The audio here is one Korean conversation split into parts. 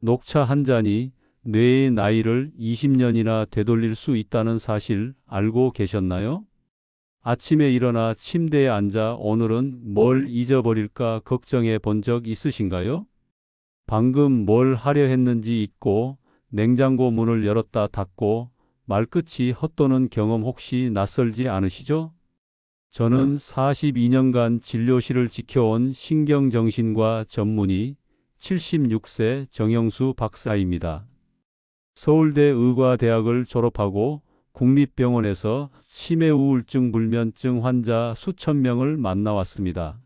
녹차 한 잔이 뇌의 나이를 20년이나 되돌릴 수 있다는 사실 알고 계셨나요? 아침에 일어나 침대에 앉아 오늘은 뭘 잊어버릴까 걱정해 본 적 있으신가요? 방금 뭘 하려 했는지 잊고 냉장고 문을 열었다 닫고 말끝이 헛도는 경험 혹시 낯설지 않으시죠? 저는 42년간 진료실을 지켜온 신경정신과 전문의 76세 정영수 박사입니다. 서울대 의과대학을 졸업하고 국립병원에서 치매 우울증 불면증 환자 수천 명을 만나왔습니다.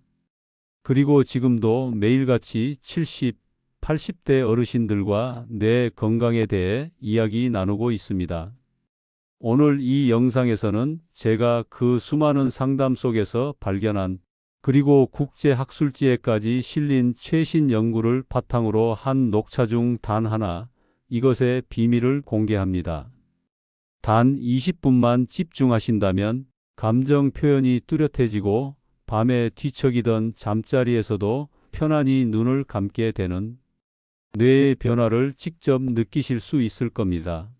그리고 지금도 매일같이 70, 80대 어르신들과 뇌 건강에 대해 이야기 나누고 있습니다. 오늘 이 영상에서는 제가 그 수많은 상담 속에서 발견한 그리고 국제학술지에까지 실린 최신 연구를 바탕으로 한 녹차 중 단 하나, 이것의 비밀을 공개합니다. 단 20분만 집중하신다면 감정 표현이 뚜렷해지고 밤에 뒤척이던 잠자리에서도 편안히 눈을 감게 되는 뇌의 변화를 직접 느끼실 수 있을 겁니다.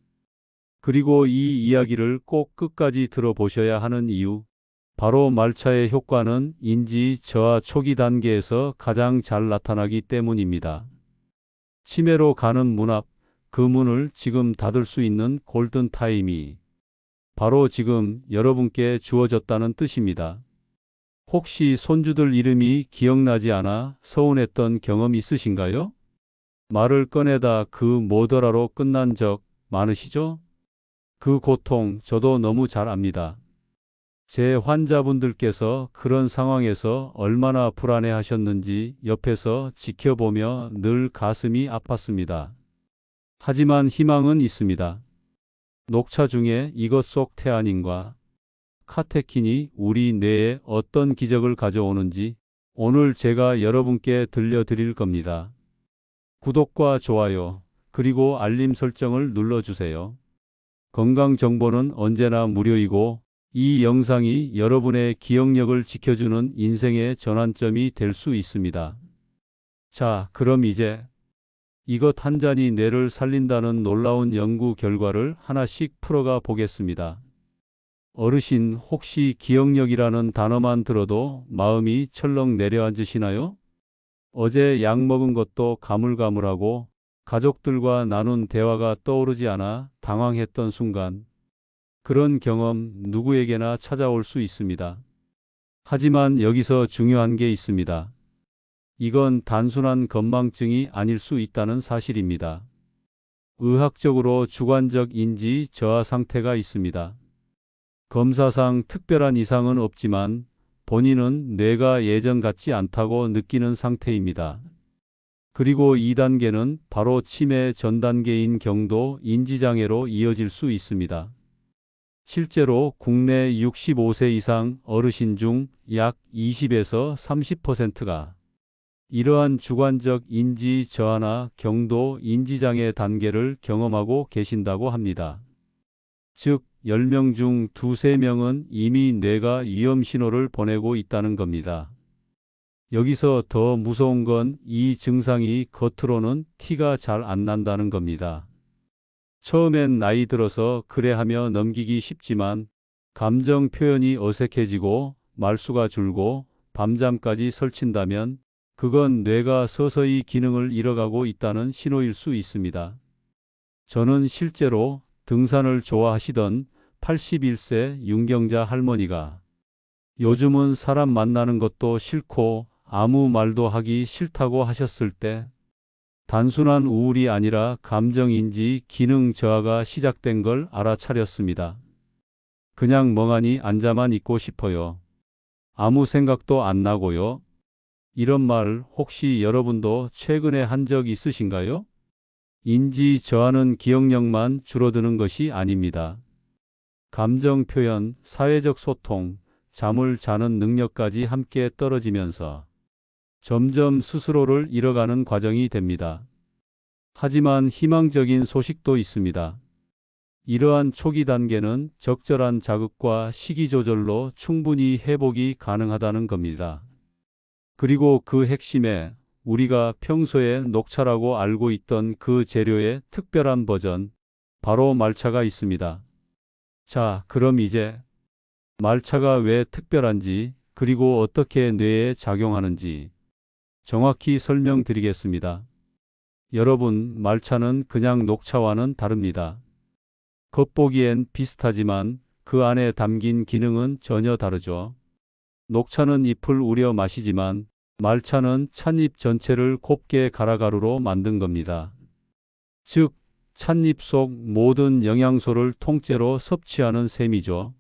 그리고 이 이야기를 꼭 끝까지 들어보셔야 하는 이유, 바로 말차의 효과는 인지 저하 초기 단계에서 가장 잘 나타나기 때문입니다. 치매로 가는 문 앞, 그 문을 지금 닫을 수 있는 골든 타임이 바로 지금 여러분께 주어졌다는 뜻입니다. 혹시 손주들 이름이 기억나지 않아 서운했던 경험 있으신가요? 말을 꺼내다 그 뭐더라로 끝난 적 많으시죠? 그 고통 저도 너무 잘 압니다. 제 환자분들께서 그런 상황에서 얼마나 불안해 하셨는지 옆에서 지켜보며 늘 가슴이 아팠습니다. 하지만 희망은 있습니다. 녹차 중에 이것 속 태아닌과 카테킨이 우리 뇌에 어떤 기적을 가져오는지 오늘 제가 여러분께 들려드릴 겁니다. 구독과 좋아요, 그리고 알림 설정을 눌러주세요. 건강 정보는 언제나 무료이고 이 영상이 여러분의 기억력을 지켜주는 인생의 전환점이 될 수 있습니다. 자, 그럼 이제 이것 한 잔이 뇌를 살린다는 놀라운 연구 결과를 하나씩 풀어가 보겠습니다. 어르신 혹시 기억력이라는 단어만 들어도 마음이 철렁 내려앉으시나요? 어제 약 먹은 것도 가물가물하고 가족들과 나눈 대화가 떠오르지 않아 당황했던 순간 그런 경험 누구에게나 찾아올 수 있습니다. 하지만 여기서 중요한 게 있습니다. 이건 단순한 건망증이 아닐 수 있다는 사실입니다. 의학적으로 주관적 인지 저하 상태가 있습니다. 검사상 특별한 이상은 없지만 본인은 뇌가 예전 같지 않다고 느끼는 상태입니다. 그리고 2단계는 바로 치매 전 단계인 경도 인지장애로 이어질 수 있습니다. 실제로 국내 65세 이상 어르신 중 약 20에서 30%가 이러한 주관적 인지 저하나 경도 인지장애 단계를 경험하고 계신다고 합니다. 즉, 10명 중 두세 명은 이미 뇌가 위험 신호를 보내고 있다는 겁니다. 여기서 더 무서운 건 이 증상이 겉으로는 티가 잘 안 난다는 겁니다. 처음엔 나이 들어서 그래 하며 넘기기 쉽지만 감정 표현이 어색해지고 말수가 줄고 밤잠까지 설친다면 그건 뇌가 서서히 기능을 잃어가고 있다는 신호일 수 있습니다. 저는 실제로 등산을 좋아하시던 81세 윤경자 할머니가 요즘은 사람 만나는 것도 싫고 아무 말도 하기 싫다고 하셨을 때 단순한 우울이 아니라 감정인지 기능 저하가 시작된 걸 알아차렸습니다. 그냥 멍하니 앉아만 있고 싶어요. 아무 생각도 안 나고요. 이런 말 혹시 여러분도 최근에 한 적 있으신가요? 인지 저하는 기억력만 줄어드는 것이 아닙니다. 감정 표현, 사회적 소통, 잠을 자는 능력까지 함께 떨어지면서 점점 스스로를 잃어가는 과정이 됩니다. 하지만 희망적인 소식도 있습니다. 이러한 초기 단계는 적절한 자극과 식이 조절로 충분히 회복이 가능하다는 겁니다. 그리고 그 핵심에 우리가 평소에 녹차라고 알고 있던 그 재료의 특별한 버전, 바로 말차가 있습니다. 자, 그럼 이제 말차가 왜 특별한지, 그리고 어떻게 뇌에 작용하는지 정확히 설명드리겠습니다. 여러분, 말차는 그냥 녹차와는 다릅니다. 겉보기엔 비슷하지만 그 안에 담긴 기능은 전혀 다르죠. 녹차는 잎을 우려 마시지만 말차는 찻잎 전체를 곱게 가라가루로 만든 겁니다. 즉, 찻잎 속 모든 영양소를 통째로 섭취하는 셈이죠.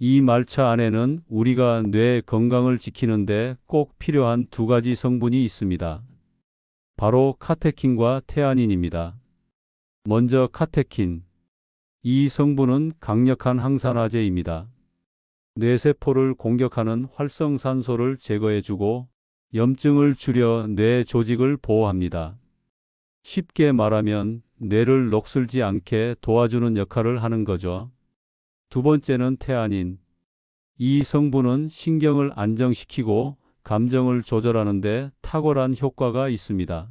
이 말차 안에는 우리가 뇌 건강을 지키는데 꼭 필요한 두 가지 성분이 있습니다. 바로 카테킨과 테아닌입니다. 먼저 카테킨. 이 성분은 강력한 항산화제입니다. 뇌세포를 공격하는 활성산소를 제거해주고 염증을 줄여 뇌 조직을 보호합니다. 쉽게 말하면 뇌를 녹슬지 않게 도와주는 역할을 하는 거죠. 두 번째는 테아닌. 이 성분은 신경을 안정시키고 감정을 조절하는 데 탁월한 효과가 있습니다.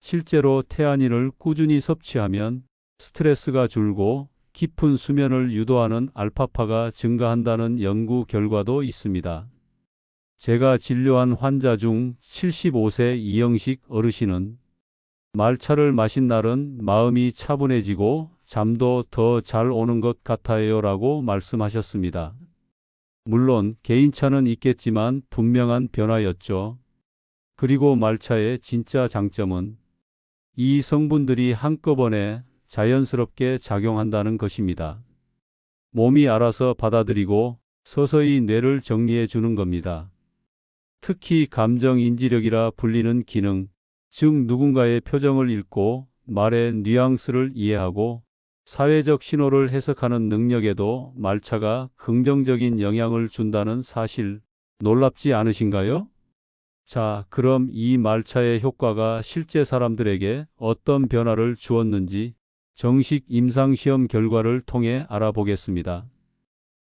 실제로 테아닌을 꾸준히 섭취하면 스트레스가 줄고 깊은 수면을 유도하는 알파파가 증가한다는 연구 결과도 있습니다. 제가 진료한 환자 중 75세 이영식 어르신은 말차를 마신 날은 마음이 차분해지고 잠도 더 잘 오는 것 같아요 라고 말씀하셨습니다. 물론 개인차는 있겠지만 분명한 변화였죠. 그리고 말차의 진짜 장점은 이 성분들이 한꺼번에 자연스럽게 작용한다는 것입니다. 몸이 알아서 받아들이고 서서히 뇌를 정리해 주는 겁니다. 특히 감정 인지력이라 불리는 기능, 즉 누군가의 표정을 읽고 말의 뉘앙스를 이해하고 사회적 신호를 해석하는 능력에도 말차가 긍정적인 영향을 준다는 사실 놀랍지 않으신가요? 자, 그럼 이 말차의 효과가 실제 사람들에게 어떤 변화를 주었는지 정식 임상시험 결과를 통해 알아보겠습니다.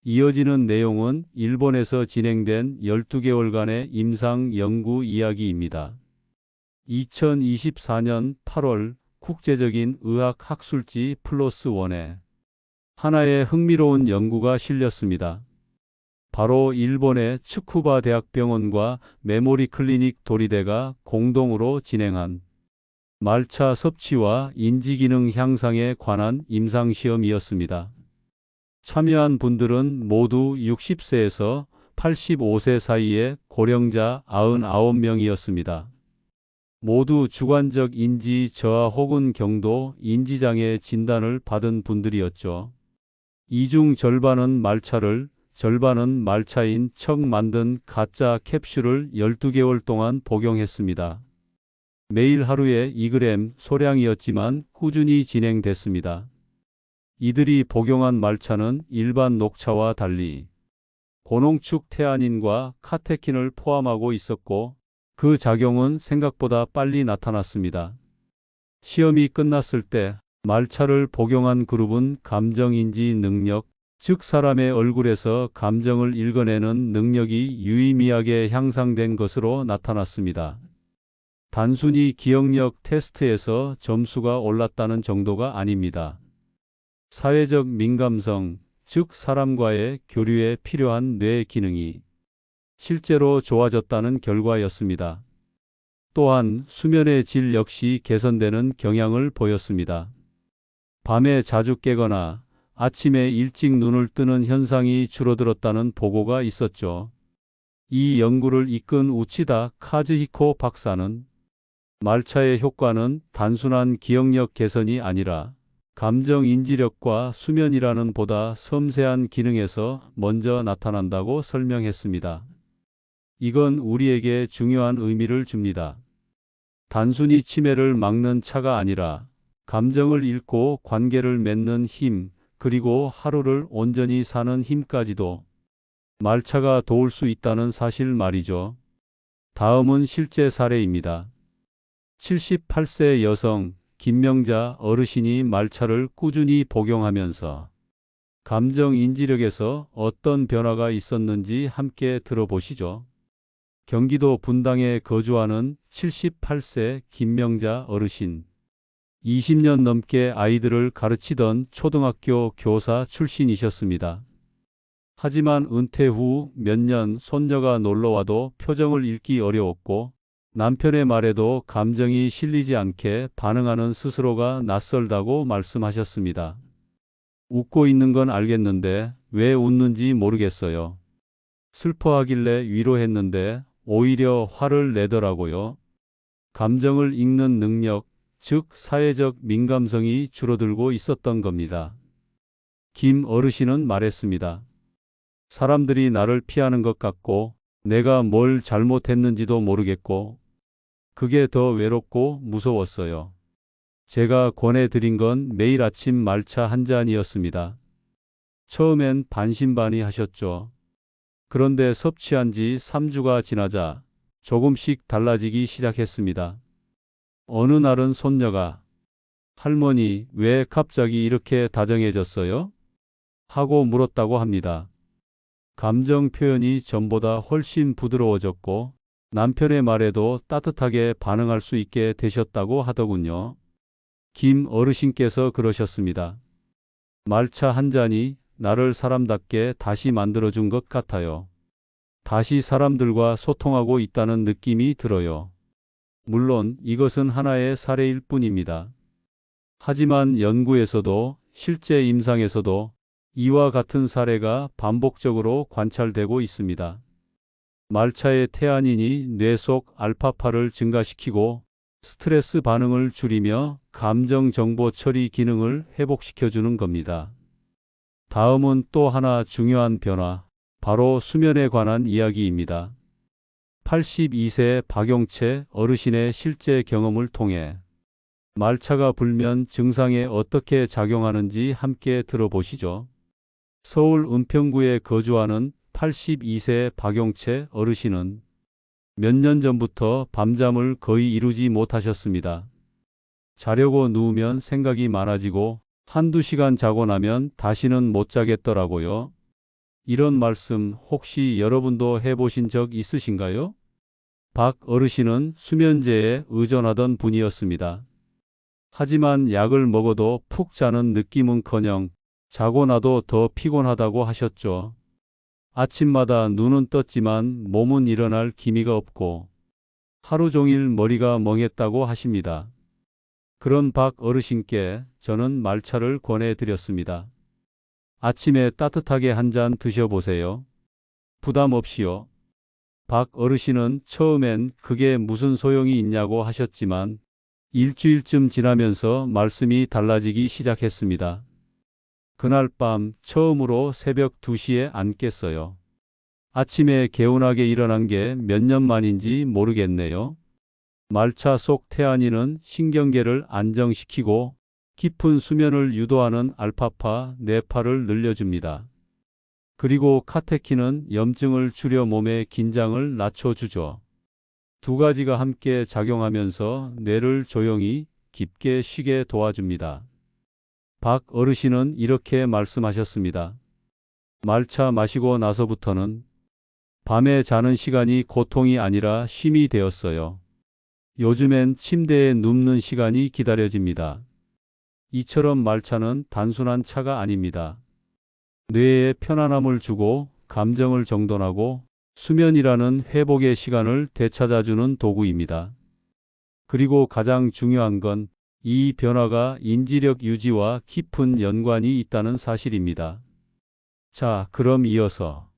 이어지는 내용은 일본에서 진행된 12개월간의 임상 연구 이야기입니다. 2024년 8월 국제적인 의학 학술지 플러스 원에 하나의 흥미로운 연구가 실렸습니다. 바로 일본의 츠쿠바 대학병원과 메모리 클리닉 도리대가 공동으로 진행한 말차 섭취와 인지기능 향상에 관한 임상시험이었습니다. 참여한 분들은 모두 60세에서 85세 사이의 고령자 99명이었습니다. 모두 주관적 인지 저하 혹은 경도 인지장애 진단을 받은 분들이었죠. 이 중 절반은 말차를, 절반은 말차인 척 만든 가짜 캡슐을 12개월 동안 복용했습니다. 매일 하루에 2g 소량이었지만 꾸준히 진행됐습니다. 이들이 복용한 말차는 일반 녹차와 달리 고농축 테아닌과 카테킨을 포함하고 있었고 그 작용은 생각보다 빨리 나타났습니다. 시험이 끝났을 때 말차를 복용한 그룹은 감정인지 능력, 즉 사람의 얼굴에서 감정을 읽어내는 능력이 유의미하게 향상된 것으로 나타났습니다. 단순히 기억력 테스트에서 점수가 올랐다는 정도가 아닙니다. 사회적 민감성, 즉 사람과의 교류에 필요한 뇌 기능이 실제로 좋아졌다는 결과였습니다. 또한 수면의 질 역시 개선되는 경향을 보였습니다. 밤에 자주 깨거나 아침에 일찍 눈을 뜨는 현상이 줄어들었다는 보고가 있었죠. 이 연구를 이끈 우치다 카즈히코 박사는 말차의 효과는 단순한 기억력 개선이 아니라 감정 인지력과 수면이라는 보다 섬세한 기능에서 먼저 나타난다고 설명했습니다. 이건 우리에게 중요한 의미를 줍니다. 단순히 치매를 막는 차가 아니라 감정을 읽고 관계를 맺는 힘, 그리고 하루를 온전히 사는 힘까지도 말차가 도울 수 있다는 사실 말이죠. 다음은 실제 사례입니다. 78세 여성 김명자 어르신이 말차를 꾸준히 복용하면서 감정 인지력에서 어떤 변화가 있었는지 함께 들어보시죠. 경기도 분당에 거주하는 78세 김명자 어르신. 20년 넘게 아이들을 가르치던 초등학교 교사 출신이셨습니다. 하지만 은퇴 후 몇 년 손녀가 놀러와도 표정을 읽기 어려웠고 남편의 말에도 감정이 실리지 않게 반응하는 스스로가 낯설다고 말씀하셨습니다. 웃고 있는 건 알겠는데 왜 웃는지 모르겠어요. 슬퍼하길래 위로했는데 오히려 화를 내더라고요. 감정을 읽는 능력, 즉 사회적 민감성이 줄어들고 있었던 겁니다. 김 어르신은 말했습니다. 사람들이 나를 피하는 것 같고 내가 뭘 잘못했는지도 모르겠고 그게 더 외롭고 무서웠어요. 제가 권해드린 건 매일 아침 말차 한 잔이었습니다. 처음엔 반신반의 하셨죠. 그런데 섭취한 지 3주가 지나자 조금씩 달라지기 시작했습니다. 어느 날은 손녀가 할머니 왜 갑자기 이렇게 다정해졌어요? 하고 물었다고 합니다. 감정 표현이 전보다 훨씬 부드러워졌고 남편의 말에도 따뜻하게 반응할 수 있게 되셨다고 하더군요. 김 어르신께서 그러셨습니다. 말차 한 잔이 나를 사람답게 다시 만들어준 것 같아요. 다시 사람들과 소통하고 있다는 느낌이 들어요. 물론 이것은 하나의 사례일 뿐입니다. 하지만 연구에서도 실제 임상에서도 이와 같은 사례가 반복적으로 관찰되고 있습니다. 말차의 태아닌이 뇌 속 알파파를 증가시키고 스트레스 반응을 줄이며 감정 정보 처리 기능을 회복시켜주는 겁니다. 다음은 또 하나 중요한 변화, 바로 수면에 관한 이야기입니다. 82세 박용채 어르신의 실제 경험을 통해 말차가 불면 증상에 어떻게 작용하는지 함께 들어보시죠. 서울 은평구에 거주하는 82세 박용채 어르신은 몇 년 전부터 밤잠을 거의 이루지 못하셨습니다. 자려고 누우면 생각이 많아지고 한두 시간 자고 나면 다시는 못 자겠더라고요. 이런 말씀 혹시 여러분도 해보신 적 있으신가요? 박 어르신은 수면제에 의존하던 분이었습니다. 하지만 약을 먹어도 푹 자는 느낌은커녕 자고 나도 더 피곤하다고 하셨죠. 아침마다 눈은 떴지만 몸은 일어날 기미가 없고 하루 종일 머리가 멍했다고 하십니다. 그런 박 어르신께 저는 말차를 권해드렸습니다. 아침에 따뜻하게 한 잔 드셔보세요. 부담 없이요. 박 어르신은 처음엔 그게 무슨 소용이 있냐고 하셨지만 일주일쯤 지나면서 말씀이 달라지기 시작했습니다. 그날 밤 처음으로 새벽 2시에 안 깼어요. 아침에 개운하게 일어난 게 몇 년 만인지 모르겠네요. 말차 속 태아닌은 신경계를 안정시키고 깊은 수면을 유도하는 알파파 뇌파를 늘려줍니다. 그리고 카테킨은 염증을 줄여 몸의 긴장을 낮춰주죠. 두 가지가 함께 작용하면서 뇌를 조용히 깊게 쉬게 도와줍니다. 박 어르신은 이렇게 말씀하셨습니다. 말차 마시고 나서부터는 밤에 자는 시간이 고통이 아니라 쉼이 되었어요. 요즘엔 침대에 눕는 시간이 기다려집니다. 이처럼 말차는 단순한 차가 아닙니다. 뇌에 편안함을 주고 감정을 정돈하고 수면이라는 회복의 시간을 되찾아주는 도구입니다. 그리고 가장 중요한 건 이 변화가 인지력 유지와 깊은 연관이 있다는 사실입니다. 자, 그럼 이어서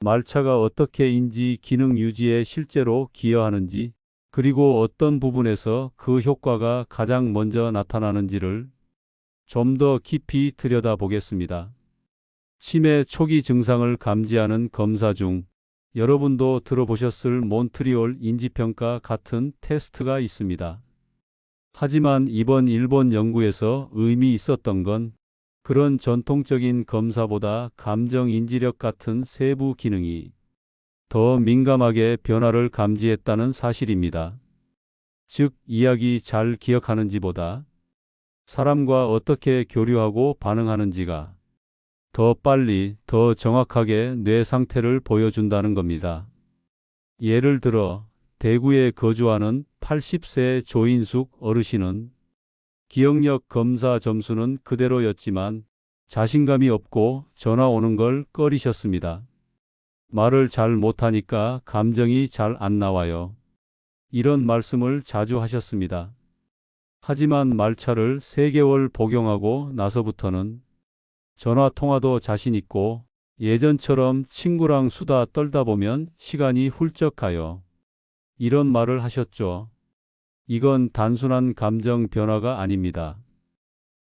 말차가 어떻게 인지 기능 유지에 실제로 기여하는지 그리고 어떤 부분에서 그 효과가 가장 먼저 나타나는지를 좀 더 깊이 들여다보겠습니다. 치매 초기 증상을 감지하는 검사 중 여러분도 들어보셨을 몬트리올 인지평가 같은 테스트가 있습니다. 하지만 이번 일본 연구에서 의미 있었던 건 그런 전통적인 검사보다 감정 인지력 같은 세부 기능이 더 민감하게 변화를 감지했다는 사실입니다. 즉, 이야기 잘 기억하는지보다 사람과 어떻게 교류하고 반응하는지가 더 빨리, 더 정확하게 뇌 상태를 보여준다는 겁니다. 예를 들어 대구에 거주하는 80세 조인숙 어르신은 기억력 검사 점수는 그대로였지만 자신감이 없고 전화 오는 걸 꺼리셨습니다. 말을 잘 못하니까 감정이 잘 안 나와요. 이런 말씀을 자주 하셨습니다. 하지만 말차를 3개월 복용하고 나서부터는 전화 통화도 자신 있고 예전처럼 친구랑 수다 떨다 보면 시간이 훌쩍 가요. 이런 말을 하셨죠. 이건 단순한 감정 변화가 아닙니다.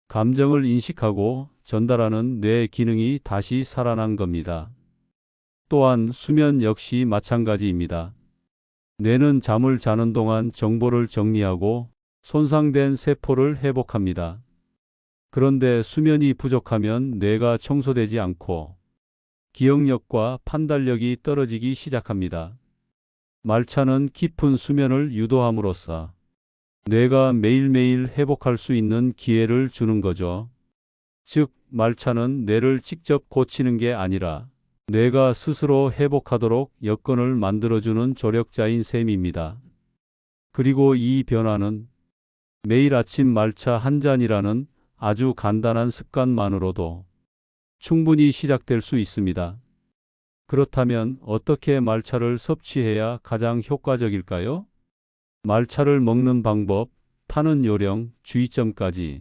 감정을 인식하고 전달하는 뇌 기능이 다시 살아난 겁니다. 또한 수면 역시 마찬가지입니다. 뇌는 잠을 자는 동안 정보를 정리하고 손상된 세포를 회복합니다. 그런데 수면이 부족하면 뇌가 청소되지 않고 기억력과 판단력이 떨어지기 시작합니다. 말차는 깊은 수면을 유도함으로써 뇌가 매일매일 회복할 수 있는 기회를 주는 거죠. 즉, 말차는 뇌를 직접 고치는 게 아니라 뇌가 스스로 회복하도록 여건을 만들어주는 조력자인 셈입니다. 그리고 이 변화는 매일 아침 말차 한 잔이라는 아주 간단한 습관만으로도 충분히 시작될 수 있습니다. 그렇다면 어떻게 말차를 섭취해야 가장 효과적일까요? 말차를 먹는 방법, 타는 요령, 주의점까지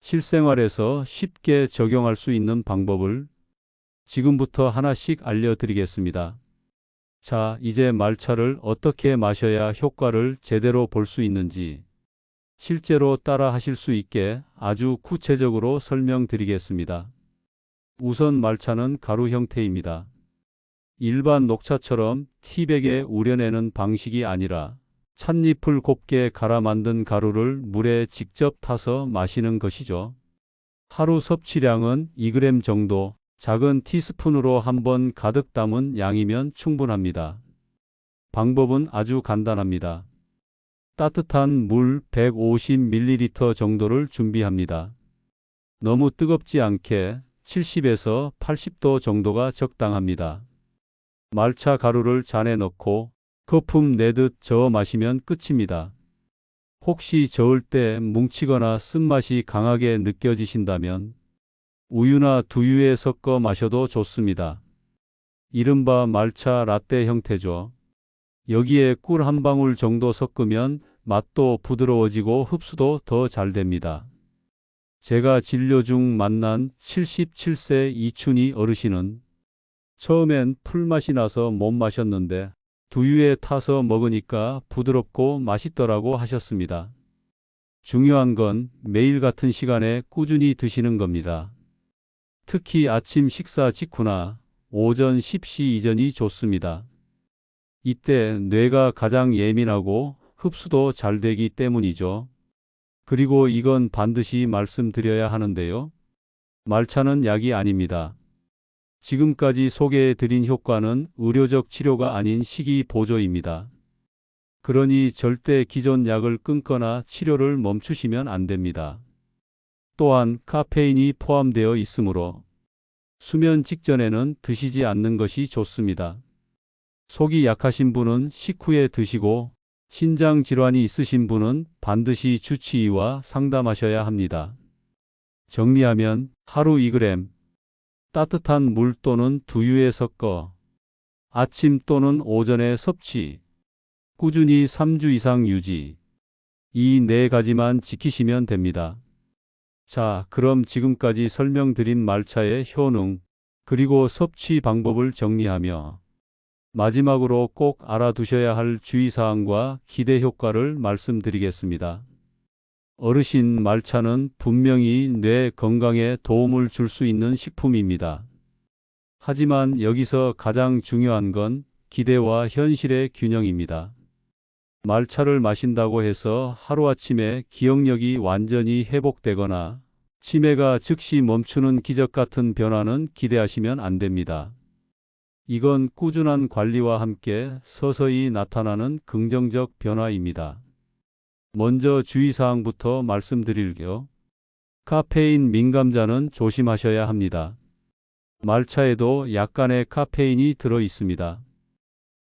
실생활에서 쉽게 적용할 수 있는 방법을 지금부터 하나씩 알려드리겠습니다. 자, 이제 말차를 어떻게 마셔야 효과를 제대로 볼 수 있는지 실제로 따라 하실 수 있게 아주 구체적으로 설명드리겠습니다. 우선 말차는 가루 형태입니다. 일반 녹차처럼 티백에 우려내는 방식이 아니라 찻잎을 곱게 갈아 만든 가루를 물에 직접 타서 마시는 것이죠. 하루 섭취량은 2g 정도, 작은 티스푼으로 한번 가득 담은 양이면 충분합니다. 방법은 아주 간단합니다. 따뜻한 물 150ml 정도를 준비합니다. 너무 뜨겁지 않게 70에서 80도 정도가 적당합니다. 말차 가루를 잔에 넣고 거품 내듯 저어 마시면 끝입니다. 혹시 저을 때 뭉치거나 쓴맛이 강하게 느껴지신다면 우유나 두유에 섞어 마셔도 좋습니다. 이른바 말차 라떼 형태죠. 여기에 꿀 한 방울 정도 섞으면 맛도 부드러워지고 흡수도 더 잘 됩니다. 제가 진료 중 만난 77세 이춘희 어르신은 처음엔 풀맛이 나서 못 마셨는데 두유에 타서 먹으니까 부드럽고 맛있더라고 하셨습니다. 중요한 건 매일 같은 시간에 꾸준히 드시는 겁니다. 특히 아침 식사 직후나 오전 10시 이전이 좋습니다. 이때 뇌가 가장 예민하고 흡수도 잘 되기 때문이죠. 그리고 이건 반드시 말씀드려야 하는데요. 말차는 약이 아닙니다. 지금까지 소개해 드린 효과는 의료적 치료가 아닌 식이 보조입니다. 그러니 절대 기존 약을 끊거나 치료를 멈추시면 안 됩니다. 또한 카페인이 포함되어 있으므로 수면 직전에는 드시지 않는 것이 좋습니다. 속이 약하신 분은 식후에 드시고 신장 질환이 있으신 분은 반드시 주치의와 상담하셔야 합니다. 정리하면 하루 2g 따뜻한 물 또는 두유에 섞어 아침 또는 오전에 섭취 꾸준히 3주 이상 유지 이 네 가지만 지키시면 됩니다. 자, 그럼 지금까지 설명드린 말차의 효능 그리고 섭취 방법을 정리하며 마지막으로 꼭 알아두셔야 할 주의사항과 기대 효과를 말씀드리겠습니다. 어르신 말차는 분명히 뇌 건강에 도움을 줄 수 있는 식품입니다. 하지만 여기서 가장 중요한 건 기대와 현실의 균형입니다. 말차를 마신다고 해서 하루아침에 기억력이 완전히 회복되거나 치매가 즉시 멈추는 기적 같은 변화는 기대하시면 안 됩니다. 이건 꾸준한 관리와 함께 서서히 나타나는 긍정적 변화입니다. 먼저 주의사항부터 말씀드릴게요. 카페인 민감자는 조심하셔야 합니다. 말차에도 약간의 카페인이 들어 있습니다.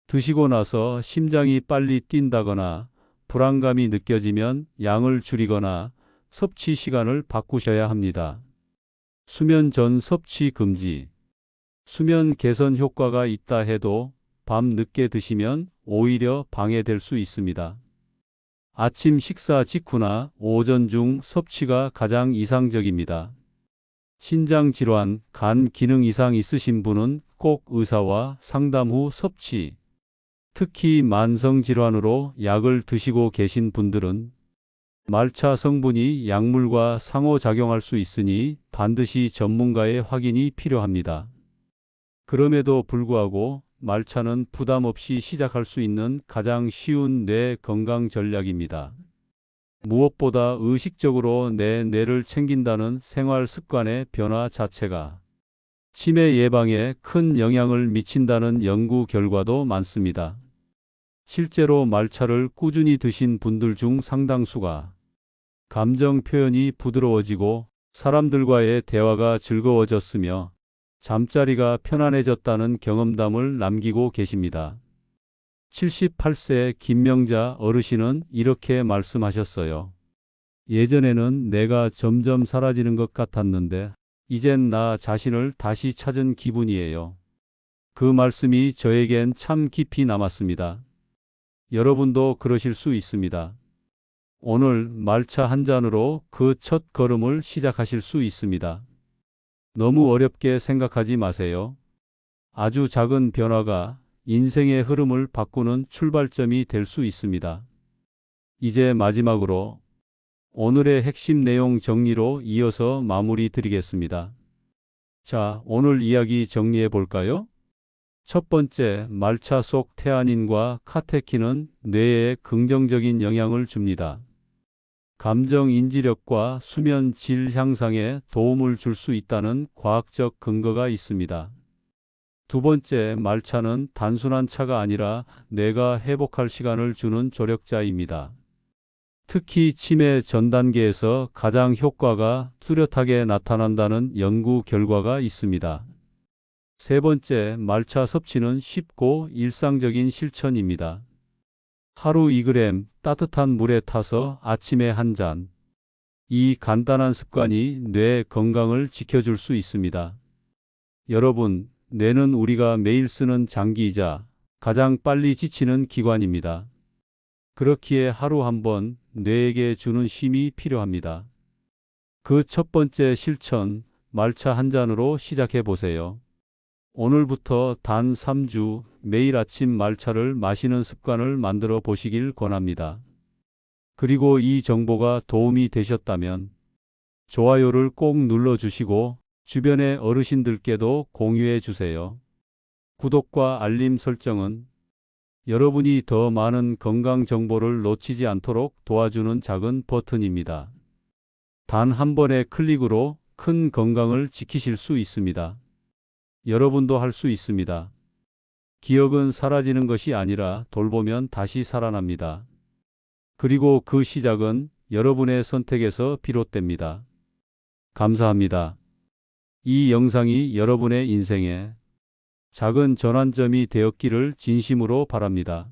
드시고 나서 심장이 빨리 뛴다거나 불안감이 느껴지면 양을 줄이거나 섭취 시간을 바꾸셔야 합니다. 수면 전 섭취 금지. 수면 개선 효과가 있다 해도 밤 늦게 드시면 오히려 방해될 수 있습니다. 아침 식사 직후나 오전 중 섭취가 가장 이상적입니다. 신장 질환, 간 기능 이상 있으신 분은 꼭 의사와 상담 후 섭취. 특히 만성 질환으로 약을 드시고 계신 분들은 말차 성분이 약물과 상호작용할 수 있으니 반드시 전문가의 확인이 필요합니다. 그럼에도 불구하고 말차는 부담 없이 시작할 수 있는 가장 쉬운 뇌 건강 전략입니다. 무엇보다 의식적으로 내 뇌를 챙긴다는 생활 습관의 변화 자체가 치매 예방에 큰 영향을 미친다는 연구 결과도 많습니다. 실제로 말차를 꾸준히 드신 분들 중 상당수가 감정 표현이 부드러워지고 사람들과의 대화가 즐거워졌으며 잠자리가 편안해졌다는 경험담을 남기고 계십니다. 78세 김명자 어르신은 이렇게 말씀하셨어요. 예전에는 내가 점점 사라지는 것 같았는데 이젠 나 자신을 다시 찾은 기분이에요. 그 말씀이 저에겐 참 깊이 남았습니다. 여러분도 그러실 수 있습니다. 오늘 말차 한 잔으로 그 첫 걸음을 시작하실 수 있습니다. 너무 어렵게 생각하지 마세요. 아주 작은 변화가 인생의 흐름을 바꾸는 출발점이 될 수 있습니다. 이제 마지막으로 오늘의 핵심 내용 정리로 이어서 마무리 드리겠습니다. 자, 오늘 이야기 정리해 볼까요? 첫 번째, 말차 속 테아닌과 카테킨은 뇌에 긍정적인 영향을 줍니다. 감정 인지력과 수면 질 향상에 도움을 줄 수 있다는 과학적 근거가 있습니다. 두 번째, 말차는 단순한 차가 아니라 뇌가 회복할 시간을 주는 조력자입니다. 특히 치매 전 단계에서 가장 효과가 뚜렷하게 나타난다는 연구 결과가 있습니다. 세 번째, 말차 섭취는 쉽고 일상적인 실천입니다. 하루 2g 따뜻한 물에 타서 아침에 한 잔. 이 간단한 습관이 뇌 건강을 지켜줄 수 있습니다. 여러분, 뇌는 우리가 매일 쓰는 장기이자 가장 빨리 지치는 기관입니다. 그렇기에 하루 한 번 뇌에게 주는 힘이 필요합니다. 그 첫 번째 실천, 말차 한 잔으로 시작해 보세요. 오늘부터 단 3주 매일 아침 말차를 마시는 습관을 만들어 보시길 권합니다. 그리고 이 정보가 도움이 되셨다면 좋아요를 꼭 눌러주시고 주변의 어르신들께도 공유해 주세요. 구독과 알림 설정은 여러분이 더 많은 건강 정보를 놓치지 않도록 도와주는 작은 버튼입니다. 단 한 번의 클릭으로 큰 건강을 지키실 수 있습니다. 여러분도 할 수 있습니다. 기억은 사라지는 것이 아니라 돌보면 다시 살아납니다. 그리고 그 시작은 여러분의 선택에서 비롯됩니다. 감사합니다. 이 영상이 여러분의 인생에 작은 전환점이 되었기를 진심으로 바랍니다.